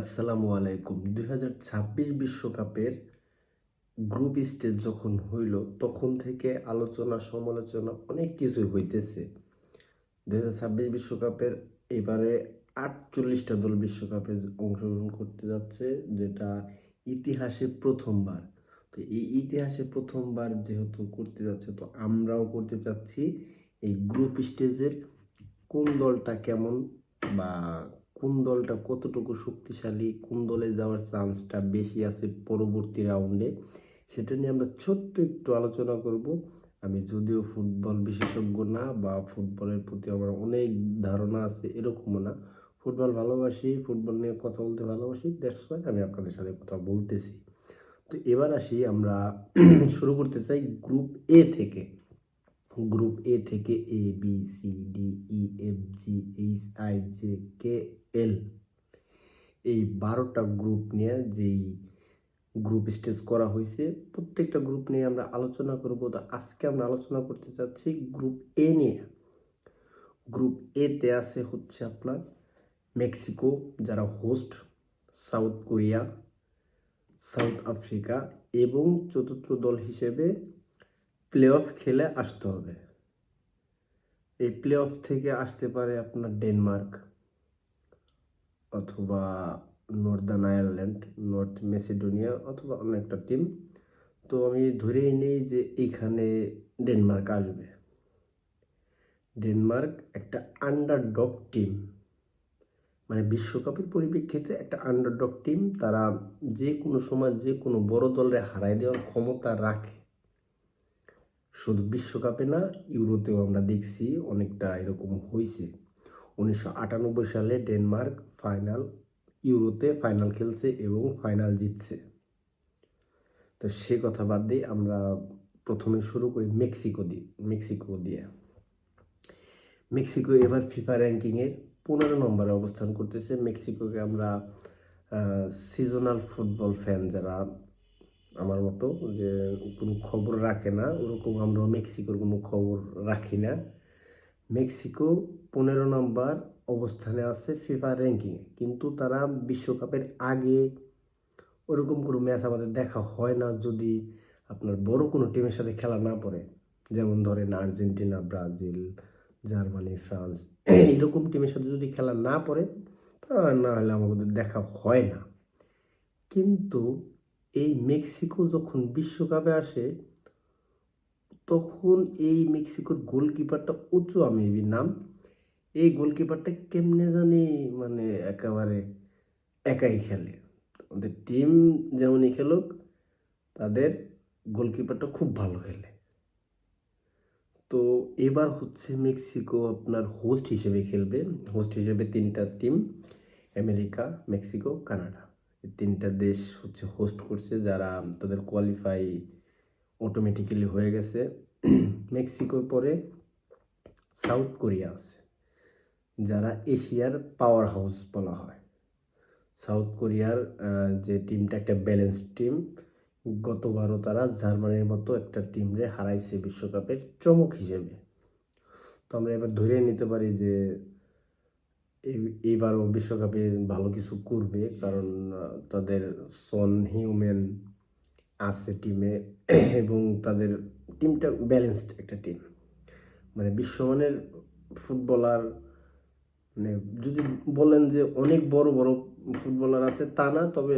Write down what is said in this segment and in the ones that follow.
আসসালামু আলাইকুম। দুই হাজার ছাব্বিশ বিশ্বকাপের গ্রুপ স্টেজ যখন হইল, তখন থেকে আলোচনা, সমালোচনা অনেক কিছু হইতেছে। দুই হাজার ছাব্বিশ বিশ্বকাপের এবারে আটচল্লিশটা দল বিশ্বকাপে অংশগ্রহণ করতে যাচ্ছে, যেটা ইতিহাসে প্রথমবার। তো এই ইতিহাসে প্রথমবার যেহেতু করতে যাচ্ছে, তো আমরাও করতে চাচ্ছি এই গ্রুপ স্টেজের কোন দলটা কেমন বা কোন দলটা কতটুকু শক্তিশালী, কোন দলে যাওয়ার চান্সটা বেশি আছে পরবর্তী রাউন্ডে সেটা নিয়ে আমরা ছোট্ট একটু আলোচনা করব। আমি যদিও ফুটবল বিশেষজ্ঞ না বা ফুটবলের প্রতি আমার অনেক ধারণা আছে, এরকমও না। ফুটবল ভালোবাসি, ফুটবল নিয়ে কথা বলতে ভালোবাসি দ্যাটস ওয়াই আমি আপনাদের সাথে কথা বলতেছি। তো এবার আসি, আমরা শুরু করতে চাই গ্রুপ এ থেকে। গ্রুপ এ থেকে A B C D E F G H I J K L এই বারোটা গ্রুপ নিয়ে যেই গ্রুপ স্টেজ করা হয়েছে, প্রত্যেকটা গ্রুপ নিয়ে আমরা আলোচনা করব। তো আজকে আমরা আলোচনা করতে চাচ্ছি গ্রুপ এ নিয়ে। গ্রুপ এতে আছে হচ্ছে আপনার মেক্সিকো যারা host South Korea South Africa এবং চতুর্থ দল হিসেবে প্লে অফ খেলে আসতে হবে। এই প্লে অফ থেকে আসতে পারে আপনার ডেনমার্ক অথবা নর্দার্ন আয়ারল্যান্ড, নর্থ মেসিডোনিয়া অথবা অন্য একটা টিম তো আমি ধরেই নেই যে এইখানে ডেনমার্ক আসবে। ডেনমার্ক একটা আন্ডারডগ টিম মানে বিশ্বকাপের পরিপ্রেক্ষিতে একটা আন্ডারডগ টিম তারা যে কোনো সময় যে কোনো বড় দলরে হারাই দেওয়ার ক্ষমতা রাখে শুধু বিশ্বকাপে না, ইউরোতেও আমরা দেখছি অনেকটা এরকম হয়েছে উনিশশো আটানব্বই সালে ডেনমার্ক ফাইনাল, ইউরোতে ফাইনাল খেলছে এবং ফাইনাল জিতছে। তো সে কথা বাদ দিয়ে আমরা প্রথমে শুরু করি মেক্সিকো দিয়ে মেক্সিকো দিয়ে। মেক্সিকো এবার ফিফা র্যাঙ্কিংয়ে পনেরো নম্বরে অবস্থান করতেছে। মেক্সিকোকে আমরা সিজনাল ফুটবল ফ্যান যারা আমার মতো যে কোনো খবর রাখে না, ওরকম আমরা মেক্সিকোর কোনো খবর রাখি না। মেক্সিকো পনেরো নম্বর অবস্থানে আছে ফিফা র্যাঙ্কিংয়ে কিন্তু তারা বিশ্বকাপের আগে ওরকম কোনো ম্যাচ আমাদের দেখা হয় না যদি আপনার বড় কোনো টিমের সাথে খেলা না পড়ে। যেমন ধরেন আর্জেন্টিনা, ব্রাজিল, জার্মানি, ফ্রান্স এরকম টিমের সাথে যদি খেলা না পড়ে, তা না হলে আমাদের দেখা হয় না। কিন্তু এই মেক্সিকো যখন বিশ্বকাপে আসে, তখন এই মেক্সিকোর গোলকিপারটা উঁচু আমেবি নাম। এই গোলকিপারটা কেমনে জানি মানে একেবারে একাই খেলে। ওদের টিম যেমনই খেলুক, তাদের গোলকিপারটা খুব ভালো খেলে। তো এবার হচ্ছে মেক্সিকো আপনার হোস্ট হিসেবে খেলবে। হোস্ট হিসেবে তিনটা টিম আমেরিকা, মেক্সিকো, কানাডা। তিনটা দেশ হচ্ছে হোস্ট করছে, যারা তাদের কোয়ালিফাই অটোমেটিক্যালি হয়ে গেছে। মেক্সিকোর পরে সাউথ কোরিয়া আছে, যারা এশিয়ার পাওয়ার হাউস বলা হয়। সাউথ কোরিয়ার যে টিমটা একটা ব্যালেন্স টিম গতবারও তারা জার্মানির মতো একটা টিমরে হারাইছে বিশ্বকাপের চমক হিসেবে। তো আমরা এবার ধরে নিতে পারি যে এইবারও বিশ্বকাপে ভালো কিছু করবে, কারণ তাদের সন হিউম্যান আছে টিমে, এবং তাদের টিমটা ব্যালেন্সড একটা টিম। মানে বিশ্বমানের ফুটবলার মানে যদি বলেন যে অনেক বড় বড় ফুটবলার আছে তা না, তবে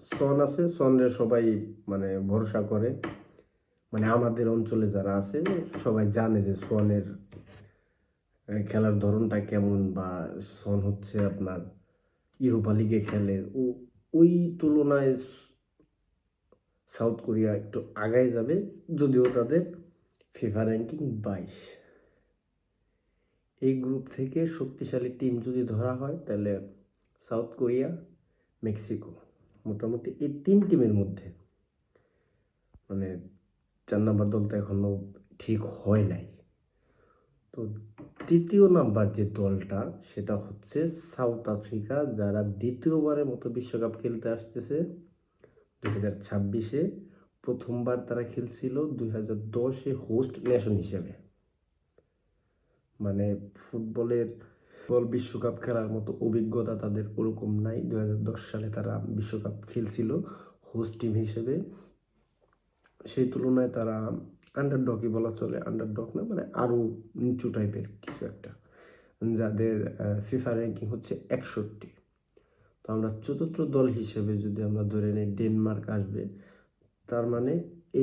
সন আছে সনরে সবাই মানে ভরসা করে। মানে আমাদের অঞ্চলে যারা আছে, সবাই জানে যে সনের খেলার ধরনটা কেমন বা সন হচ্ছে আপনার ইউরোপা লিগে খেলে? ও, ওই তুলনায় সাউথ কোরিয়া একটু আগায় যাবে, যদিও তাদের ফিফা র্যাঙ্কিং বাইশ। এই গ্রুপ থেকে শক্তিশালী টিম যদি ধরা হয়, তাহলে সাউথ কোরিয়া, মেক্সিকো মোটামুটি এই তিন টিমের মধ্যে। মানে চার নাম্বার দল তো এখনও ঠিক হয় নাই। তো তৃতীয় নাম্বার যে দলটা, সেটা হচ্ছে সাউথ আফ্রিকা, যারা দ্বিতীয়বারের মতো বিশ্বকাপ খেলতে আসতেছে। দুই হাজার ছাব্বিশে প্রথমবার তারা খেলছিল, দুই হাজার দশে হোস্ট নেশন হিসেবে। মানে ফুটবলের ফুটবল বিশ্বকাপ খেলার মতো অভিজ্ঞতা তাদের ওরকম নাই। দুই হাজার দশ সালে তারা বিশ্বকাপ খেলছিল হোস্ট টিম হিসেবে। সেই তুলনায় তারা আন্ডারডগই বলা চলে আন্ডারডগ না মানে আরও নিচু টাইপের কিছু একটা, যাদের ফিফা র্যাঙ্কিং হচ্ছে একষট্টি। তো আমরা চতুর্থ দল হিসেবে যদি আমরা ধরে নিই ডেনমার্ক আসবে, তার মানে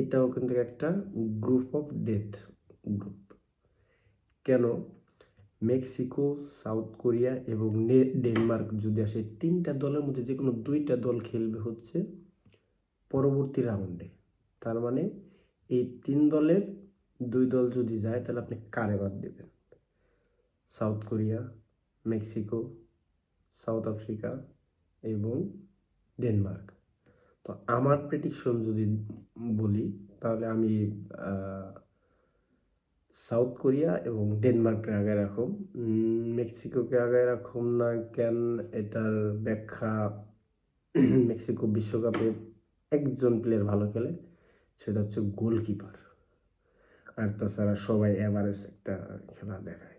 এটাও কিন্তু একটা গ্রুপ অফ ডেথ গ্রুপ কেন? মেক্সিকো, সাউথ কোরিয়া এবং ডেনমার্ক যদি আসে, তিনটা দলের মধ্যে যে কোনো দুইটা দল খেলবে হচ্ছে পরবর্তী রাউন্ডে তার মানে এই তিন দলের দুই দল যদি যায় তাহলে আপনি কারে বাদ দেবেন? South Korea Mexico South Africa এবং ডেনমার্ক। তো আমার প্রেডিকশন যদি বলি তাহলে আমি সাউথ কোরিয়া এবং ডেনমার্ককে আগে উম, মেক্সিকোকে আগে রাখুম না কেন? এটার ব্যাখ্যা মেক্সিকো বিশ্বকাপে একজন প্লেয়ার ভালো খেলে। সেটা হচ্ছে গোলকিপার। আর তাছাড়া সবাই এভারেজ একটা খেলা দেখায়।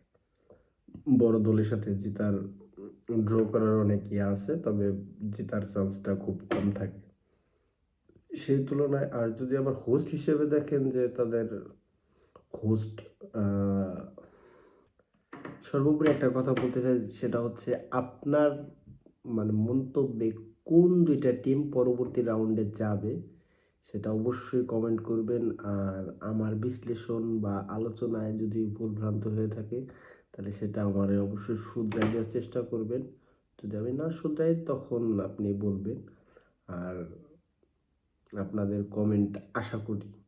বড় দলের সাথে জেতার ড্র করার অনেক ইয়ে আছে, তবে জেতার চান্সটা খুব কম থাকে। সেই তুলনায় আর যদি আবার হোস্ট হিসেবে দেখেন যে তাদের হোস্ট সর্বোপরি একটা কথা বলতে চাই, সেটা হচ্ছে আপনার মানে মন্তব্যে কোন দুইটা টিম পরবর্তী রাউন্ডে যাবে? সেটা অবশ্যই কমেন্ট করবেন। আর আমার বিশ্লেষণ বা আলোচনায় যদি ভুলভ্রান্ত হয়ে থাকে, তাহলে সেটা আমার অবশ্যই শুধরাই দেওয়ার চেষ্টা করবেন। যদি আমি না শুধরাই, তখন আপনি বলবেন। আর আপনাদের কমেন্ট আশা করি।